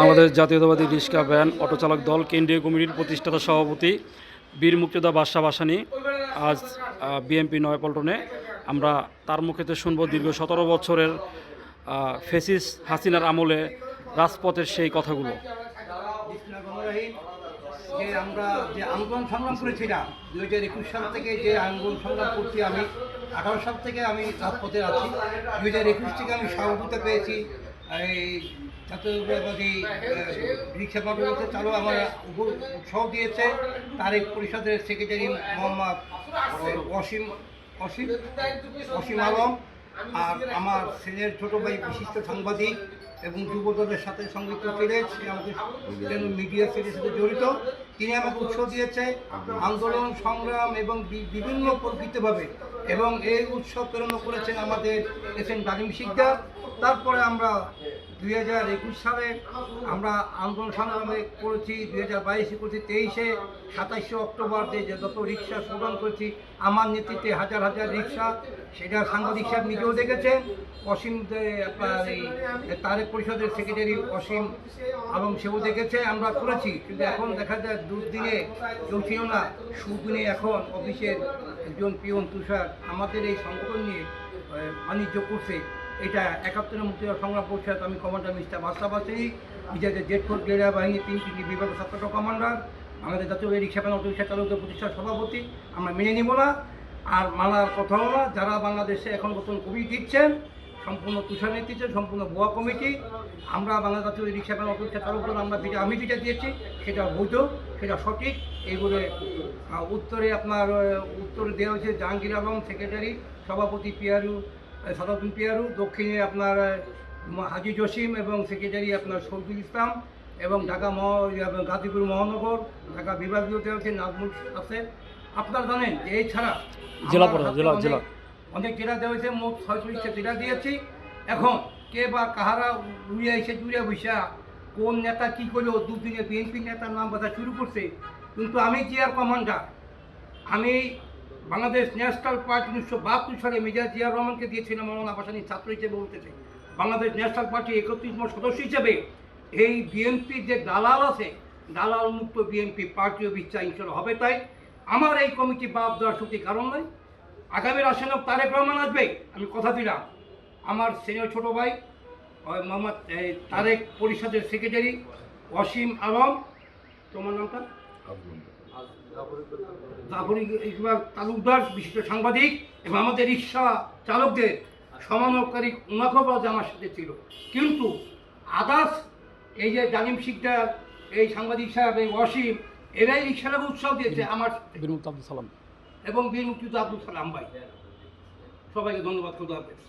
বাংলাদেশ জাতীয়তাবাদী rickshaw van auto চালক দল কেন্দ্রীয় কমিটির প্রতিষ্ঠাতা সভাপতি বীর মুক্তিদা বাদশাহ বাসানি আজ বিএমপি নয়পল্টনে আমরা তার মুখেতে শুনব দীর্ঘ সতেরো বছরের ফেসিস হাসিনার আমলে রাজপথের সেই কথাগুলো। যে আমরা যে আন্দোলন সংগ্রাম করেছিলাম দু হাজার একুশ সাল থেকে যে আন্দোলন সংগ্রাম করছি আমি আঠারো সাল থেকে আমি রাজপথে আছি দু হাজার একুশ থেকে আমি সভাপতি পেয়েছি এই জাতীয়তাবাদী রিক্সা পাঠাতে চালু আমার উৎসাহ দিয়েছে। তারেক পরিষদের সেক্রেটারি মোহাম্মদ অসীম অসীম অসীম আলম আর আমার ছেলের ছোট ভাই বিশিষ্ট সাংবাদিক এবং যুবদলের সাথে সংযুক্ত ছিলেন। সে যেন মিডিয়া সেটের সাথে জড়িত। তিনি আমাকে উৎসাহ দিয়েছে আন্দোলন, সংগ্রাম এবং বিভিন্ন পরিকৃতভাবে এবং এই উৎসব প্রেরণ করেছেন আমাদের এস এন ডালিম শিকদার। তারপরে আমরা দুই হাজার একুশ সালে আমরা আন্দোলন সংগ্রামে করেছি, দুই হাজার বাইশে করেছি, তেইশে সাতাইশে অক্টোবর যে যত রিক্সা প্রদান করেছি, আমার নেতৃত্বে হাজার হাজার রিক্সা, সেটা সাংবাদিক সাহেব নিজেও দেখেছেন অসীম আপনার এই তারেক পরিষদের সেক্রেটারি অসীম আলম সেও দেখেছে, আমরা করেছি, কিন্তু এখন দেখা যায় দুর্দিনে কেউ ছিল না সুদিনে এখন অফিসের একজন পিয়ন তুষার আমাদের এই সংগঠন নিয়ে বাণিজ্য করছে। এটা একাত্তরের মুক্তি সংগ্রাম পরিষদ আমি কমান্ডার মিস্টার বাস্তাবাসী নিজেদের জেট ফোর্স গেরিয়া বাহিনী, তিন তিনটি বিভাগের সত্তর কমান্ডার আমাদের জাতীয় রিক্সা প্যান অটো রিক্সা চালকদের প্রতিষ্ঠার সভাপতি, আমরা মেনে নিব না। আর মানার কথা হলো না যারা বাংলাদেশে এখন নতুন কমিটি দিচ্ছেন, সম্পূর্ণ তুষার নেতৃত্বে, সম্পূর্ণ গোয়া কমিটি, আমরা বাংলা জাতীয় রিক্সা প্যান অটো রিক্সা চালকদের, আমরা যেটা, আমি যেটা দিয়েছি, সেটা বৈধ, সেটা সঠিক। এইগুলো উত্তরে আপনার উত্তরে দেওয়া হয়েছে জাহাঙ্গীর আলম সেক্রেটারি সভাপতি পিয়ারু সাদাতুল পিয়ারু দক্ষিণে আপনার হাজি জসিম এবং সেক্রেটারি আপনার শরীফুল ইসলাম এবং ঢাকা মহ গাজীপুর মহানগর ঢাকা বিভাগীয়তে আছে নাজমুল আছে। আপনারা জানেন যে এছাড়া জেলা জেলা, অনেক- জেলা। অনেক জেলা দেওয়া হয়েছে মোট ছয়চল্লিশটা জেলা দিয়েছি। এখন কে বা কাহারা উড়িয়া এসে জুড়িয়া বৈশা কোন নেতা কি করল দুদিনে বিএনপি নেতার নাম কথা শুরু করছে। কিন্তু আমি চেয়ার কমান্ডার আমি বাংলাদেশ ন্যাশনাল পার্টি উনিশশো বাহাত্তর সালে মেজর জিয়া রহমানকে দিয়েছিলাম মৌলানা আবাসানি ছাত্র হিসেবে বলতেছে বাংলাদেশ ন্যাশনাল পার্টি একত্রিশতম সদস্য হিসেবে এই বিএনপির যে দালাল আছে, দালাল মুক্ত বিএনপি পার্টি অফিসটা ইনশাল্লাহ হবে তাই। আমার এই কমিটি বাদ দেওয়ার সত্যি কারণ নয় আগামী রাশিয়াল তারেক রহমান আসবে, আমি কথা দিলাম। আমার সিনিয়র ছোট ভাই মোহাম্মদ তারেক পরিষদের সেক্রেটারি অসীম আলম। তোমার নামটা? জাফরি ইকবাল তালুকদার বিশিষ্ট সাংবাদিক এবং আমাদের রিক্সা চালকদের সমানকারী উনাকবাজ আমার সাথে ছিল। কিন্তু আদার্স এই যে জালিম শিকদার এই সাংবাদিক সাহেব এই অসীম এরাই রিক্সাটাকে উৎসাহ দিয়েছে আমার বীর মুক্তি আব্দুল সালাম। এবং বীর মুক্তিযোদ্ধা আব্দুল সালাম ভাই। সবাইকে ধন্যবাদ খুদা হাফেজ।